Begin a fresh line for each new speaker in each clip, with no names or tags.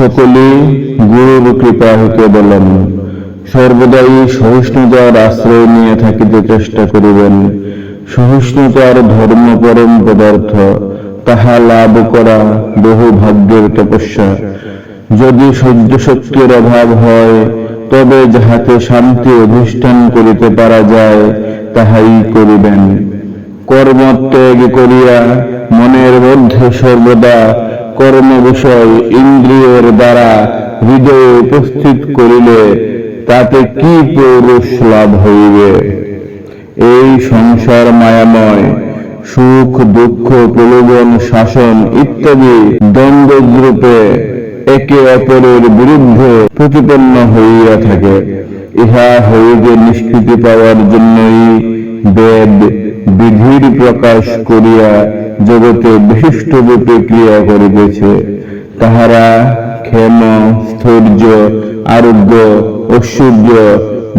সকলেই গুরুর কৃপা হইতে বলেন। সর্বদাই সহিষ্ণুতার আশ্রয় নিয়ে থাকিতে চেষ্টা করিবেন। সহিষ্ণুতার ধর্ম পরম পদার্থ, তাহা লাভ করা বহু ভাগ্যের তপস্যা। যদি সহ্য শক্তির অভাব হয়, তবে যাহাতে শান্তি অধিষ্ঠান করিতে পারা যায়, তাহাই করিবেন। কর্মত্যাগ করিয়া মনের মধ্যে সর্বদা কর্ম বিষয় ইন্দ্রিয়ের দ্বারা হৃদয়ে উপস্থিত করিলে তাতে কি পৌরুষ লাভ হইবে? এই সংসার মায়াময়, সুখ, দুঃখ, প্রলোভন, শাসন ইত্যাদি দ্বন্দ্বরূপে একে অপরের বিরুদ্ধে প্রতিপন্ন হইয়া থাকে। ইহা হইতে নিষ্কৃতি পাওয়ার জন্যই বেদ বিধির প্রকাশ করিয়া জগতে বিশিষ্ট রূপে ক্রিয়া করিতেছে। তাহারা ক্ষেম, স্থৈর্য, আরোগ্য, ঐশ্বর্য,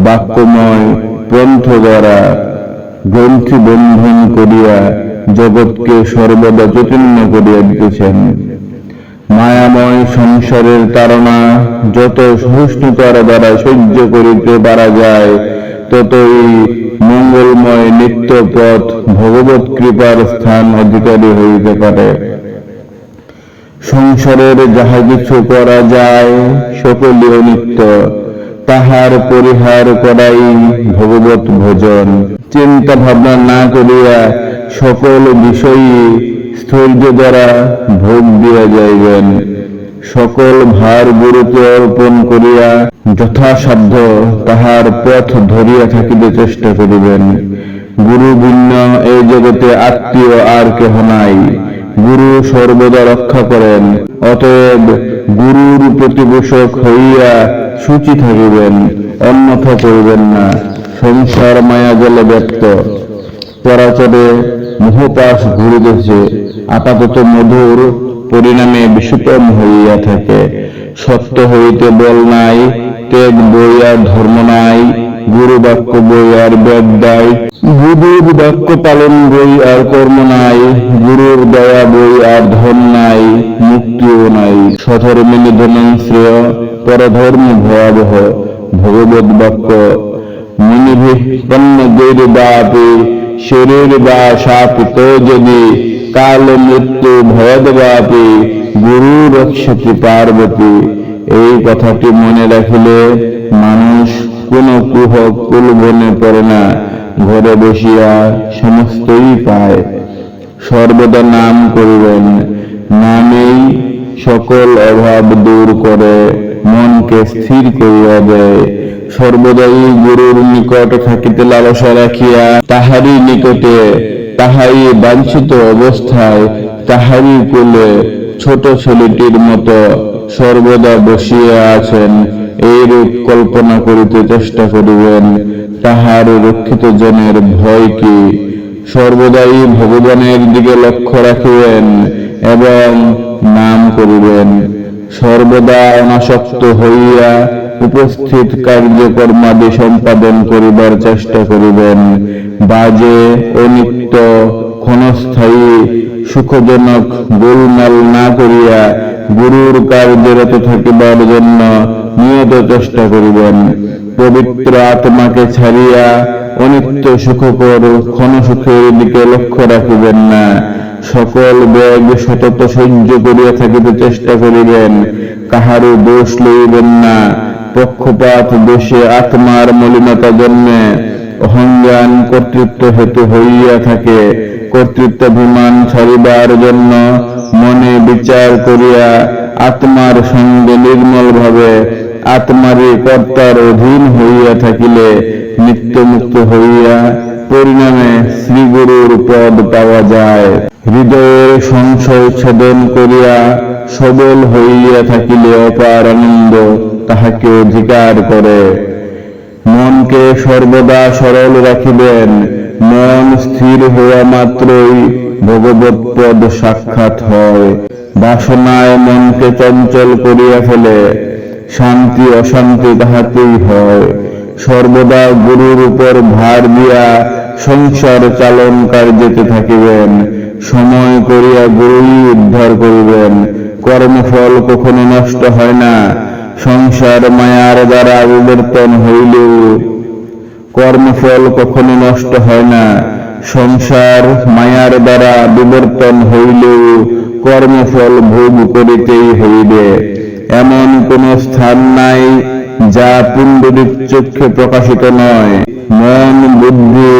বাক্যময় গ্রন্থ দ্বারা গ্রন্থি বন্ধন করিয়া জগৎকে সর্বদা চৈতন্য করিয়া দিতেছেন। মায়াময় সংসারের তারা যত সহিষ্ণুতার দ্বারা সহ্য করিতে পারা যায়, ততই মঙ্গলময় নিত্য পথ ভগবত কৃপার স্থান অধিকারী হইতে পারে। সংসারের যাহা কিছু করা যায়, সকলই অনিত্য। তাহার পরিহার করাই ভগবত ভোজন। চিন্তা ভাবনা না করিয়া সকল বিষয়ে স্থৈর্য দ্বারা ভোগ দিয়া যাইবেন। সকল ভার গুরুকে অর্পণ করিয়া যথাসাধ্য তাহার পথ ধরিয়া থাকিতে চেষ্টা করিবেন। গুরু ভিন্ন এই জগতে আত্মীয় আর কেহ নাই। গুরু সর্বদা রক্ষা করেন, অতএব গুরুর প্রতিপোষক হইয়া সূচি থাকিবেন, অন্যথা করিবেন না। সংসার মায়া জলে ব্যক্ত পরাচরে মোহপাশ ঘুরিতেছে, আপাতত মধুর পরিণামে বিষুতম হইয়া থাকে। সত্য হইতে বল নাই ত্যাগ বই আর ধর্ম নাই, গুরু বাক্য বই আর বেদ দায় গুরুর বাক্য পালন বই আর কর্ম নাই, গুরুর দয়া বই আর ধন নাই, মুক্তিও নাই। সধর্মে নিধনং শ্রেয়, পরধর্ম ভয়াবহ, ভগবত বাক্য। মুনিভিপন্ন বাপি, শরীর বা শাপিত যদি, কাল মৃত্যু ভয়দবাপি গুরু রক্ষতি পার্বতী। এই কথাটি মনে রাখিলে মানুষ কোন কুহ কুলবনে পড়ে না, ঘরে বসিয়া সমস্তই পায়। সর্বদা নাম করিবেন, নামেই সকল অভাব দূর করে, মনকে স্থির করিয়া দেয়। সর্বদাই গুরুর নিকট থাকিতে লালসা রাখিয়া তাহারই নিকটে, তাহাই বাঞ্ছিত অবস্থায়, তাহারই কোলে ছোট ছেলেটির মতো সর্বদা বসিয়া আছেন, এইরূপ কল্পনা করিতে চেষ্টা করিবেন। তাহার রক্ষিত জনের ভয় কি? সর্বদাই ভগবানের দিকে লক্ষ্য রাখিবেন এবং নাম করিবেন। সর্বদা অনাসক্ত হইয়া উপস্থিত কার্যকর্মাদি সম্পাদন করিবার চেষ্টা করিবেন। বাজে, অনিত্য, ক্ষণস্থায়ী, সুখজনক গোলমাল না করিয়া গুরুর কার্যরত থাকিবার জন্য নিয়ত চেষ্টা করিবেন। পবিত্র আত্মাকে ছাড়িয়া অনিত্য সুখকর ক্ষণসুখের দিকে লক্ষ্য রাখিবেন না। সকল ব্যাগ সতত সহ্য করিয়া থাকিতে চেষ্টা করিবেন। কাহারও দোষ লইবেন না। পক্ষপাত দোষে আত্মার মলিনতা জন্মে অহংজ্ঞান কর্তৃত্ব হেতু হইয়া থাকে। কর্তৃত্বাভিমান ছাড়িবার জন্য বিচার করিয়া আত্মার সঙ্গে নির্মল ভাবে আত্মারই কর্তার অধীন হইয়া থাকিলে নিত্যমুক্ত হইয়া পরিণামে শ্রীগুরুর পদ পাওয়া যায়। হৃদয়ের সংশয় ছেদন করিয়া সবল হইয়া থাকিলে অপার আনন্দ তাহাকে অধিকার করে। মনকে সর্বদা সরল রাখিবেন। মন স্থির হওয়া মাত্রই ভগবত পদ সাক্ষাৎ হয়। বাসনায় মনকে চঞ্চল করিয়া ফেলে শান্তি অশান্তি তাহাতেই হয়। সর্বদা গুরুর উপর ভার দিয়া সংসার চালন কার্যেতে থাকিবেন। সময় করিয়া গুরুই উদ্ধার করিবেন। কর্মফল কখনো নষ্ট হয় না। সংসার মায়ার দ্বারা বিবর্তন হইলেও কর্মফল কখনো নষ্ট হয় না। সংসার মায়ার দ্বারা বিবর্তন হইলেও কর্মফল ভোগ করিতেই হইবে। এমন কোন স্থান নাই যা পুণ্ডরিক চক্ষে প্রকাশিত নয়। মন, বুদ্ধি,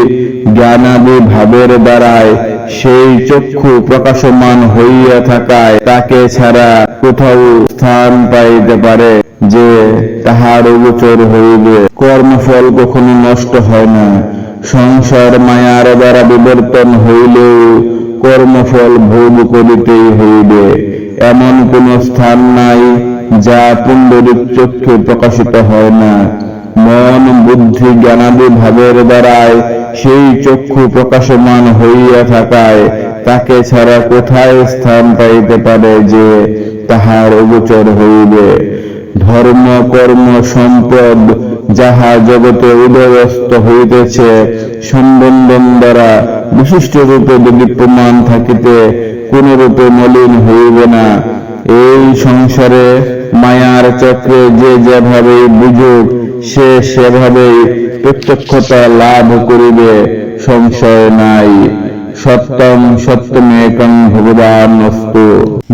জ্ঞানাদি ভাবের দ্বারায় সেই চক্ষু প্রকাশমান হইয়া থাকায় তাকে ছাড়া কোথাও স্থান পাইতে পারে। যে তাহার গোচর হইবে। কর্মফল কখনো নষ্ট হয় না। সংসার মায়ার দ্বারা বিবর্তন হইলেও কর্মফল ভোগ করিতেই হইবে। এমন কোন স্থান নাই যা পুণ্ডরিক চক্ষে প্রকাশিত হয় না। মন, বুদ্ধি, জ্ঞানাদি ভাবের দ্বারায় সেই চক্ষু প্রকাশমান হইয়া থাকায় তাকে ছাড়া কোথায় স্থান পাইতে পারে যে তাহার অগোচর হইবে? ধর্ম, কর্ম, সম্পদ যাহা জগতে উদয়স্ত হইতেছে, সম্বন্ধন দ্বারা বিশিষ্ট রূপে বিদ্যমান থাকিতে, কোন রূপে মলিন হইবে না। এই সংসারে মায়ার চক্রে যে যেভাবেই বুঝুক, সে সেভাবেই প্রত্যক্ষতা লাভ করিবে। সংশয় নাই। সত্যম সত্যমেকং ভগবান অস্তু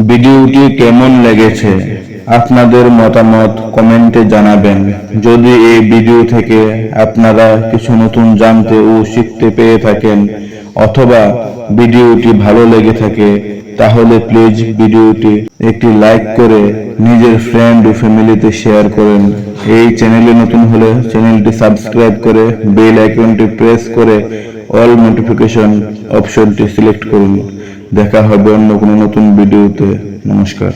ভিডিওটি কেমন লেগেছে? আপনাদের মতামত কমেন্টে জানাবেন। যদি এই ভিডিও থেকে আপনারা কিছু নতুন জানতে ও শিখতে পেয়ে থাকেন অথবা ভিডিওটি ভালো লেগে থাকে, তাহলে প্লিজ ভিডিওটি একটি লাইক করে নিজের ফ্রেন্ড ও ফ্যামিলিতে শেয়ার করেন। এই চ্যানেলে নতুন হলে চ্যানেলটি সাবস্ক্রাইব করে বেল আইকনটি প্রেস করে অল নোটিফিকেশন অপশনটি সিলেক্ট করুন। দেখা হবে অন্য কোনো নতুন ভিডিওতে। নমস্কার।